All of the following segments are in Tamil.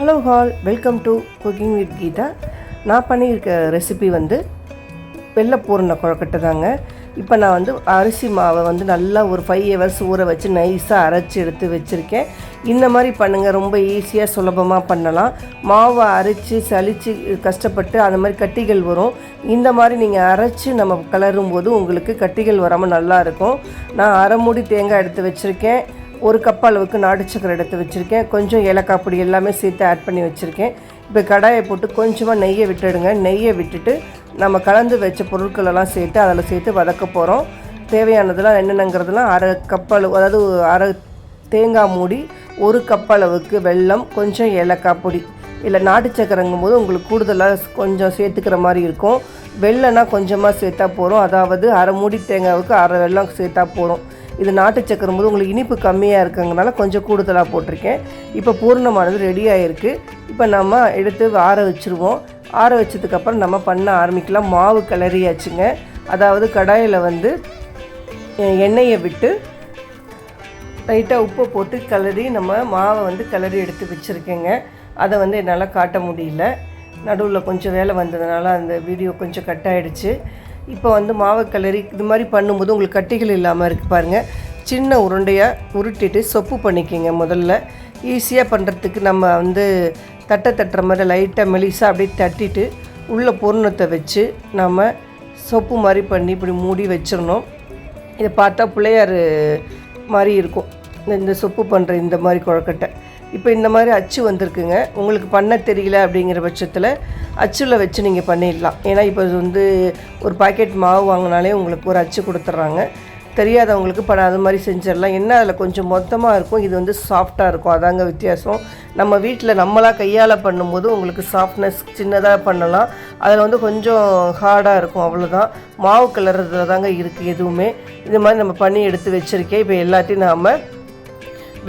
Hello all welcome to cooking with Geetha நான் பண்ணியிருக்க ரெசிபி வந்து வெள்ளை பூரண குழக்கட்டை தாங்க. இப்போ நான் வந்து அரிசி மாவை வந்து நல்லா ஒரு ஃபைவ் ஹவர்ஸ் ஊற வச்சு நைஸாக அரைச்சி எடுத்து வச்சுருக்கேன். இந்த மாதிரி பண்ணுங்கள் ரொம்ப ஈஸியாக சுலபமாக பண்ணலாம். மாவை அரைச்சி சளிச்சு கஷ்டப்பட்டு அந்த மாதிரி கட்டிகள் வரும். இந்த மாதிரி நீங்கள் அரைச்சி நம்ம கிளறும் போது உங்களுக்கு கட்டிகள் வராமல் நல்லா இருக்கும். நான் அரை மூடி தேங்காய் எடுத்து வச்சுருக்கேன். ஒரு கப் அளவுக்கு நாட்டு சக்கரை எடுத்து வச்சுருக்கேன். கொஞ்சம் ஏலக்காய் பொடி எல்லாமே சேர்த்து ஆட் பண்ணி வச்சுருக்கேன். இப்போ கடாயை போட்டு கொஞ்சமாக நெய்யை விட்டுடுங்க. நெய்யை விட்டுட்டு நம்ம கலந்து வச்ச பொருட்களெல்லாம் சேர்த்து அதில் சேர்த்து வதக்க போகிறோம் தேவையானதெல்லாம் என்னென்னங்கிறதுலாம் அரை கப் அளவு அதாவது அரை தேங்காய் மூடி ஒரு கப் அளவுக்கு வெல்லம் கொஞ்சம் ஏலக்காய் பொடி. இல்லை நாட்டு சக்கரைங்கும் போது உங்களுக்கு கூடுதலாக கொஞ்சம் சேர்த்துக்கிற மாதிரி இருக்கும். வெள்ளம்னா கொஞ்சமாக சேர்த்தா போகிறோம் அதாவது அரை மூடி தேங்காவுக்கு அரை வெள்ளம் சேர்த்தா போகிறோம் இது நாட்டு சக்கரம் போது உங்களுக்கு இனிப்பு கம்மியாக இருக்குங்கிறனால கொஞ்சம் கூடுதலாக போட்டிருக்கேன். இப்போ பூர்ணமானது ரெடி ஆகிருக்கு இப்போ நம்ம எடுத்து ஆற வச்சுருவோம். ஆற வச்சதுக்கப்புறம் நம்ம பண்ண ஆரம்பிக்கலாம். மாவு கிளறியாச்சுங்க. அதாவது கடாயில் வந்து எண்ணெயை விட்டு லைட்டாக உப்பை போட்டு கிளறி நம்ம மாவை வந்து கிளறி எடுத்து வச்சுருக்கேங்க. அதை வந்து என்னால் காட்ட முடியல. நடுவில் கொஞ்சம் வேலை வந்ததுனால அந்த வீடியோ கொஞ்சம் கட் ஆகிடுச்சு இப்போ வந்து மாவை கிளறி இது மாதிரி பண்ணும்போது உங்களுக்கு கட்டிகள் இல்லாமல் இருக்குது பாருங்கள் சின்ன உருண்டையாக உருட்டிட்டு சொப்பு பண்ணிக்கோங்க முதல்ல. ஈஸியாக பண்ணுறதுக்கு நம்ம வந்து தட்டை தட்டுற மாதிரி லைட்டாக மெலிசாக அப்படியே தட்டிட்டு உள்ள பொருணத்தை வச்சு நம்ம சொப்பு மாதிரி பண்ணி இப்படி மூடி வச்சிடணும். இதை பார்த்தா பிள்ளையார் மாதிரி இருக்கும். இந்த சொப்பு பண்ணுற இந்த மாதிரி குழக்கட்டை. இப்போ இந்த மாதிரி அச்சு வந்திருக்குங்க. உங்களுக்கு பண்ண தெரியல அப்படிங்கிற பட்சத்தில் அச்சில் வச்சு நீங்கள் பண்ணிடலாம். ஏன்னா இப்போ இது வந்து ஒரு பாக்கெட் மாவு வாங்கினாலே உங்களுக்கு ஒரு அச்சு கொடுத்துட்றாங்க. தெரியாதவங்களுக்கு இப்போ அது மாதிரி செஞ்சிடலாம். என்ன அதில் கொஞ்சம் மொத்தமாக இருக்கும் இது வந்து சாஃப்டாக இருக்கும். அதாங்க வித்தியாசம். நம்ம வீட்டில் நம்மளாக கையால் பண்ணும்போது உங்களுக்கு சாஃப்ட்னஸ் சின்னதாக பண்ணலாம். அதில் வந்து கொஞ்சம் ஹார்டாக இருக்கும் அவ்வளோதான் மாவு கலர்றதுல தாங்க இருக்குது எதுவுமே. இது மாதிரி நம்ம பண்ணி எடுத்து வச்சுருக்கேன். இப்போ எல்லாத்தையும் நாம்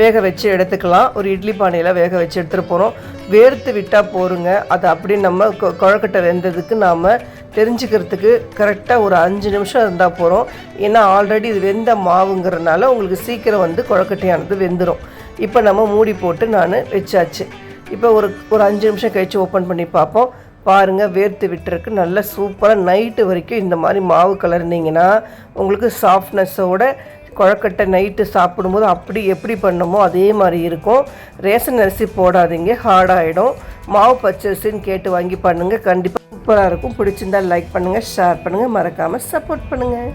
வேக வச்சு எடுத்துக்கலாம். ஒரு இட்லி பானையில் வேக வச்சு எடுத்துகிட்டு போகிறோம் வேர்த்து விட்டால் போருங்க. அது அப்படி நம்ம குழக்கட்டை வெந்ததுக்கு நாம் தெரிஞ்சுக்கிறதுக்கு கரெக்டாக ஒரு அஞ்சு நிமிஷம் இருந்தால் போகிறோம் ஏன்னா ஆல்ரெடி இது வெந்த மாவுங்கிறனால உங்களுக்கு சீக்கிரம் வந்து குழக்கட்டையானது வெந்துடும் இப்போ நம்ம மூடி போட்டு நான் வச்சாச்சு. இப்போ ஒரு ஒரு அஞ்சு நிமிஷம் கழித்து ஓப்பன் பண்ணி பார்ப்போம். பாருங்கள் வேர்த்து விட்டுருக்கு. நல்லா சூப்பராக நைட்டு வரைக்கும் இந்த மாதிரி மாவு கலர்னிங்கன்னா உங்களுக்கு சாஃப்ட்னஸோட குழக்கட்டை நைட்டு சாப்பிடும்போது அப்படி எப்படி பண்ணுமோ அதே மாதிரி இருக்கும். ரேஷன் அரிசி போடாதீங்க ஹார்டாகிடும் மாவு பச்சரிசின்னு கேட்டு வாங்கி பண்ணுங்கள் கண்டிப்பாக சூப்பராக இருக்கும். பிடிச்சிருந்தால் லைக் பண்ணுங்கள் ஷேர் பண்ணுங்கள் மறக்காமல் சப்போர்ட் பண்ணுங்கள்